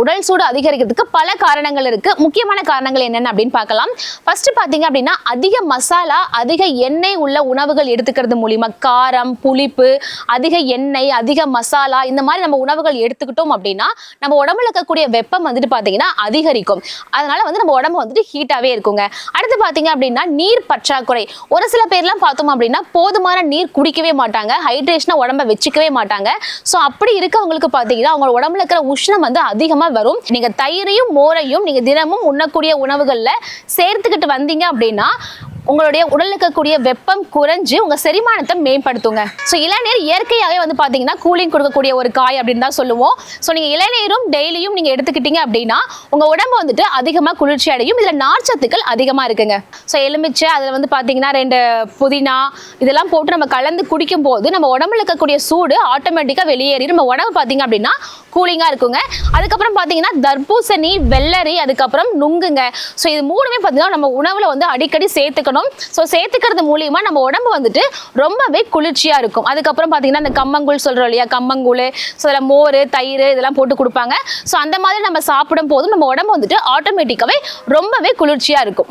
உடல் சூடு அதிகரிக்கிறதுக்கு பல காரணங்கள் இருக்கு. முக்கியமான காரணங்கள் என்னென்ன அப்படின்னு பார்க்கலாம். ஃபர்ஸ்ட் பார்த்தீங்க அப்படின்னா அதிக மசாலா அதிக எண்ணெய் உள்ள உணவுகள் எடுத்துக்கிறது மூலிமா காரம் புளிப்பு அதிக எண்ணெய் அதிக மசாலா இந்த மாதிரி நம்ம உணவுகள் எடுத்துக்கிட்டோம் அப்படின்னா நம்ம உடம்புல இருக்கக்கூடிய வெப்பம் வந்துட்டு பார்த்தீங்கன்னா அதிகரிக்கும். அதனால வந்து நம்ம உடம்பு வந்துட்டு ஹீட்டாகவே இருக்குங்க. அடுத்து பார்த்தீங்க அப்படின்னா நீர் பற்றாக்குறை. ஒரு சில பேர்லாம் பார்த்தோம் அப்படின்னா போதுமான நீர் குடிக்கவே மாட்டாங்க. ஹைட்ரேஷனை உடம்ப வச்சுக்கவே மாட்டாங்க. ஸோ அப்படி இருக்கவங்களுக்கு பார்த்தீங்கன்னா அவங்க உடம்புல இருக்கிற உஷ்ணம் வந்து அதிகமாக வரும். நீங்கள் தயிரையும் மோரையும் நீங்கள் தினமும் உண்ணக்கூடிய உணவுகளில் சேர்த்துக்கிட்டு வந்தீங்க அப்படின்னா உங்களுடைய உடல் இருக்கக்கூடிய வெப்பம் குறைஞ்சு உங்கள் செரிமானத்தை மேம்படுத்துங்க. ஸோ இளநீர் இயற்கையாகவே வந்து பார்த்தீங்கன்னா கூலிங் கொடுக்கக்கூடிய ஒரு காய் அப்படின்னு தான் சொல்லுவோம். ஸோ நீங்கள் இளநீரும் டெய்லியும் நீங்கள் எடுத்துக்கிட்டீங்க அப்படின்னா உங்கள் உடம்பு வந்துட்டு அதிகமாக குளிர்ச்சி அடையும். இதில் நார்ச்சத்துக்கள் அதிகமாக இருக்குங்க. ஸோ எலுமிச்சை அதில் வந்து பார்த்தீங்கன்னா ரெண்டு புதினா இதெல்லாம் போட்டு நம்ம கலந்து குடிக்கும் போது நம்ம உடம்புல இருக்கக்கூடிய சூடு ஆட்டோமேட்டிக்காக வெளியேறி நம்ம உடம்பு பார்த்தீங்க அப்படின்னா கூலிங்காக இருக்குங்க. அதுக்கப்புறம் பார்த்தீங்கன்னா தர்பூசணி வெள்ளரி அதுக்கப்புறம் நுங்குங்க. ஸோ இது மூணுமே பார்த்தீங்கன்னா நம்ம உணவில் வந்து அடிக்கடி சேர்த்துக்கணும். ஸோ சேர்த்துக்கிறது மூலியமாக நம்ம உடம்பு வந்துட்டு ரொம்பவே குளிர்ச்சியாக இருக்கும். அதுக்கப்புறம் பார்த்தீங்கன்னா இந்த கம்மங்கூழ் சொல்கிறோம் இல்லையா? கம்மங்கூழ் ஸோ அதில் மோர் தயிர் இதெல்லாம் போட்டு கொடுப்பாங்க. ஸோ அந்த மாதிரி நம்ம சாப்பிடும் போது நம்ம உடம்பு வந்துட்டு ஆட்டோமேட்டிக்காகவே ரொம்பவே குளிர்ச்சியாக இருக்கும்.